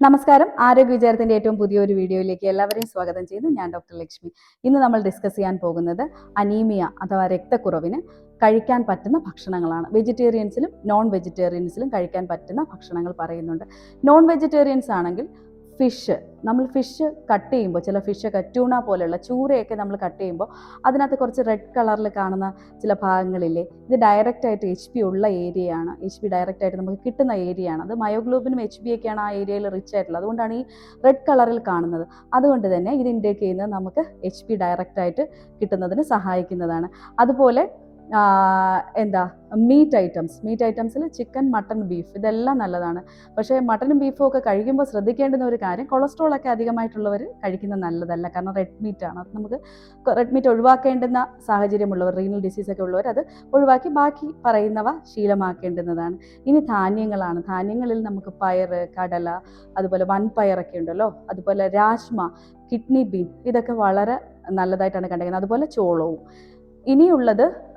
നമസ്കാരം. ആരോഗ്യ വിചാരത്തിന്റെ ഏറ്റവും പുതിയൊരു വീഡിയോയിലേക്ക് എല്ലാവരെയും സ്വാഗതം ചെയ്യുന്നു. ഞാൻ ഡോക്ടർ ലക്ഷ്മി. ഇന്ന് നമ്മൾ ഡിസ്കസ് ചെയ്യാൻ പോകുന്നത് അനീമിയ അഥവാ രക്തക്കുറവിന് കഴിക്കാൻ പറ്റുന്ന ഭക്ഷണങ്ങളാണ്. വെജിറ്റേറിയൻസിലും നോൺ വെജിറ്റേറിയൻസിലും കഴിക്കാൻ പറ്റുന്ന ഭക്ഷണങ്ങൾ പറയുന്നുണ്ട്. നോൺ വെജിറ്റേറിയൻസ് ആണെങ്കിൽ ഫിഷ് നമ്മൾ ഫിഷ് കട്ട് ചെയ്യുമ്പോൾ ചില ഫിഷൊക്കെ ട്യൂണ പോലെയുള്ള ചൂരയൊക്കെ നമ്മൾ കട്ട് ചെയ്യുമ്പോൾ അതിനകത്ത് കുറച്ച് റെഡ് കളറിൽ കാണുന്ന ചില ഭാഗങ്ങളില്ലേ ഇത് ഡയറക്റ്റ് ആയിട്ട് എച്ച് പി ഉള്ള ഏരിയയാണ് എച്ച് പി ഡയറക്റ്റ് ആയിട്ട് നമുക്ക് കിട്ടുന്ന ഏരിയയാണ് അത് മയോഗ്ലോബിനും എച്ച് ബി ഒക്കെയാണ് ആ ഏരിയയിൽ റിച്ച് ആയിട്ടുള്ളത്. അതുകൊണ്ടാണ് ഈ റെഡ് കളറിൽ കാണുന്നത്. അതുകൊണ്ട് തന്നെ ഇത് ഇൻഡേക്ക് ചെയ്യുന്നത് നമുക്ക് എച്ച് പി ഡയറക്റ്റ് ആയിട്ട് കിട്ടുന്നതിന് സഹായിക്കുന്നതാണ്. അതുപോലെ എന്താ മീറ്റ് ഐറ്റംസ് മീറ്റ് ഐറ്റംസിൽ ചിക്കൻ മട്ടൺ ബീഫ് ഇതെല്ലാം നല്ലതാണ്. പക്ഷേ മട്ടനും ബീഫും ഒക്കെ കഴിക്കുമ്പോൾ ശ്രദ്ധിക്കേണ്ടുന്ന ഒരു കാര്യം കൊളസ്ട്രോൾ ഒക്കെ അധികമായിട്ടുള്ളവർ കഴിക്കുന്നത് നല്ലതല്ല. കാരണം റെഡ് മീറ്റ് ആണ്. അത് നമുക്ക് റെഡ് മീറ്റ് ഒഴിവാക്കേണ്ടുന്ന സാഹചര്യമുള്ളവർ റീനൽ ഡിസീസ് ഒക്കെ ഉള്ളവർ അത് ഒഴിവാക്കി ബാക്കി പറയുന്നവ ശീലമാക്കേണ്ടുന്നതാണ്. ഇനി ധാന്യങ്ങളാണ്. ധാന്യങ്ങളിൽ നമുക്ക് പയർ കടല അതുപോലെ വൻപയറൊക്കെ ഉണ്ടല്ലോ. അതുപോലെ രാജ്മ കിഡ്നി ബീൻ ഇതൊക്കെ വളരെ നല്ലതായിട്ടാണ് കണ്ടിരിക്കുന്നത് അതുപോലെ ചോളവും. ഇനിയുള്ളത്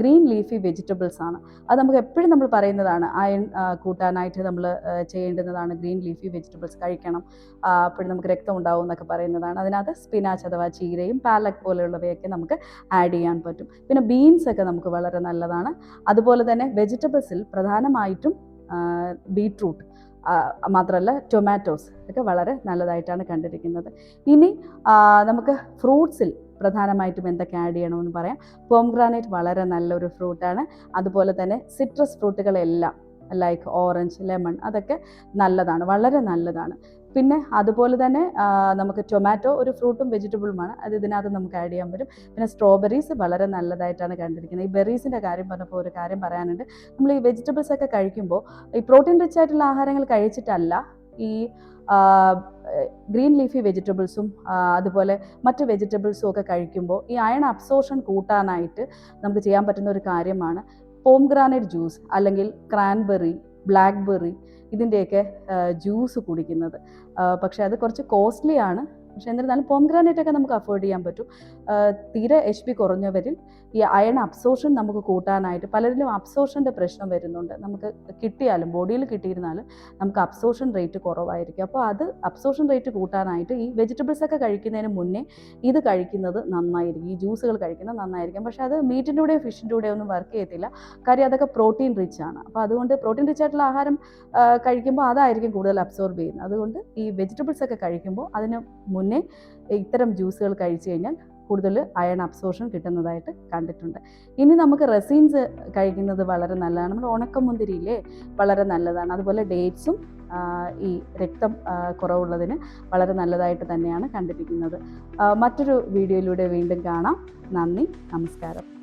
ഗ്രീൻ ലീഫി വെജിറ്റബിൾസ് ആണ്. അത് നമുക്ക് എപ്പോഴും നമ്മൾ പറയുന്നതാണ് അയൺ കൂട്ടാനായിട്ട് നമ്മൾ ചെയ്യേണ്ടുന്നതാണ് ഗ്രീൻ ലീഫി വെജിറ്റബിൾസ് കഴിക്കണം. അപ്പോഴും നമുക്ക് രക്തം ഉണ്ടാവും എന്നൊക്കെ പറയുന്നതാണ്. അതിനകത്ത് സ്പിനാച്ച് അഥവാ ചീരയും പാലക് പോലെയുള്ളവയൊക്കെ നമുക്ക് ആഡ് ചെയ്യാൻ പറ്റും. പിന്നെ ബീൻസ് ഒക്കെ നമുക്ക് വളരെ നല്ലതാണ്. അതുപോലെ തന്നെ വെജിറ്റബിൾസിൽ പ്രധാനമായിട്ടും ബീട്രൂട്ട് മാത്രമല്ല ടൊമാറ്റോസ് ഒക്കെ വളരെ നല്ലതായിട്ടാണ് കണ്ടിരിക്കുന്നത്. ഇനി നമുക്ക് ഫ്രൂട്ട്സിൽ പ്രധാനമായിട്ടും എന്തൊക്കെ ആഡ് ചെയ്യണമെന്ന് പറയാം. പോംഗ്രാനൈറ്റ് വളരെ നല്ലൊരു ഫ്രൂട്ടാണ് അതുപോലെ തന്നെ സിട്രസ് ഫ്രൂട്ടുകളെല്ലാം ലൈക്ക് ഓറഞ്ച് ലെമൺ അതൊക്കെ നല്ലതാണ് വളരെ നല്ലതാണ്. പിന്നെ അതുപോലെ തന്നെ നമുക്ക് ടൊമാറ്റോ ഒരു ഫ്രൂട്ടും വെജിറ്റബിളുമാണ് അത് ഇതിനകത്ത് നമുക്ക് ആഡ് ചെയ്യാൻ പറ്റും. പിന്നെ സ്ട്രോബെറീസ് വളരെ നല്ലതായിട്ടാണ് കണ്ടിരിക്കുന്നത്. ഈ ബെറീസിന്റെ കാര്യം പറഞ്ഞപ്പോൾ ഒരു കാര്യം പറയാനുണ്ട്. നമ്മൾ ഈ വെജിറ്റബിൾസ് ഒക്കെ കഴിക്കുമ്പോൾ ഈ പ്രോട്ടീൻ റിച്ച് ആയിട്ടുള്ള ആഹാരങ്ങൾ കഴിച്ചിട്ടല്ല ഈ ഗ്രീൻ ലീഫി വെജിറ്റബിൾസും അതുപോലെ മറ്റ് വെജിറ്റബിൾസും ഒക്കെ കഴിക്കുമ്പോൾ ഈ അയൺ അബ്സോർഷൻ കൂട്ടാനായിട്ട് നമുക്ക് ചെയ്യാൻ പറ്റുന്ന ഒരു കാര്യമാണ് പോംഗ്രാനൈറ്റ് ജ്യൂസ് അല്ലെങ്കിൽ ക്രാൻബെറി ബ്ലാക്ക്ബെറി ഇതിന്റെയൊക്കെ ജ്യൂസ് കുടിക്കുന്നത്. പക്ഷേ അത് കുറച്ച് കോസ്റ്റ്ലി ആണ് പക്ഷേ എന്നിരുന്നാലും പോംഗ്രാനൈറ്റ് ഒക്കെ നമുക്ക് അഫോർഡ് ചെയ്യാൻ പറ്റും. തീരെ എച്ച് പി കുറഞ്ഞവരിൽ ഈ അയൺ അബ്സോർഷൻ നമുക്ക് കൂട്ടാനായിട്ട് പലരിലും അബ്സോർഷന്റെ പ്രശ്നം വരുന്നുണ്ട്. നമുക്ക് കിട്ടിയാലും ബോഡിയിൽ കിട്ടിയിരുന്നാലും നമുക്ക് അബ്സോർഷൻ റേറ്റ് കുറവായിരിക്കും. അപ്പോൾ അത് അബ്സോർഷൻ റേറ്റ് കൂട്ടാനായിട്ട് ഈ വെജിറ്റബിൾസ് ഒക്കെ കഴിക്കുന്നതിന് മുന്നേ ഇത് കഴിക്കുന്നത് നന്നായിരിക്കും. ഈ ജ്യൂസുകൾ കഴിക്കുന്നത് നന്നായിരിക്കും. പക്ഷേ അത് മീറ്റിന്റെ കൂടെയോ ഫിഷിന്റെ കൂടെ ഒന്നും വർക്ക് ചെയ്യത്തില്ല. കാര്യം അതൊക്കെ പ്രോട്ടീൻ റിച്ച് ആണ്. അപ്പോൾ അതുകൊണ്ട് പ്രോട്ടീൻ റിച്ച് ആയിട്ടുള്ള ആഹാരം കഴിക്കുമ്പോൾ അതായിരിക്കും കൂടുതൽ അബ്സോർബ് ചെയ്യുന്നത്. അതുകൊണ്ട് ഈ വെജിറ്റബിൾസ് ഒക്കെ കഴിക്കുമ്പോൾ അതിന് മുന്നേ ഇത്തരം ജ്യൂസുകൾ കഴിച്ചു കഴിഞ്ഞാൽ കൂടുതൽ അയൺ അബ്സോർഷൻ കിട്ടുന്നതായിട്ട് കണ്ടിട്ടുണ്ട്. ഇനി നമുക്ക് റെസീൻസ് കഴിക്കുന്നത് വളരെ നല്ലതാണ്. നമ്മൾ ഉണക്കമുന്തിരിയില്ലേ? വളരെ നല്ലതാണ്. അതുപോലെ ഡേറ്റ്സും ഈ രക്തം കുറവുള്ളതിന് വളരെ നല്ലതായിട്ട് തന്നെയാണ് കണ്ടിരിക്കുന്നത്. മറ്റൊരു വീഡിയോയിലൂടെ വീണ്ടും കാണാം. നന്ദി നമസ്കാരം.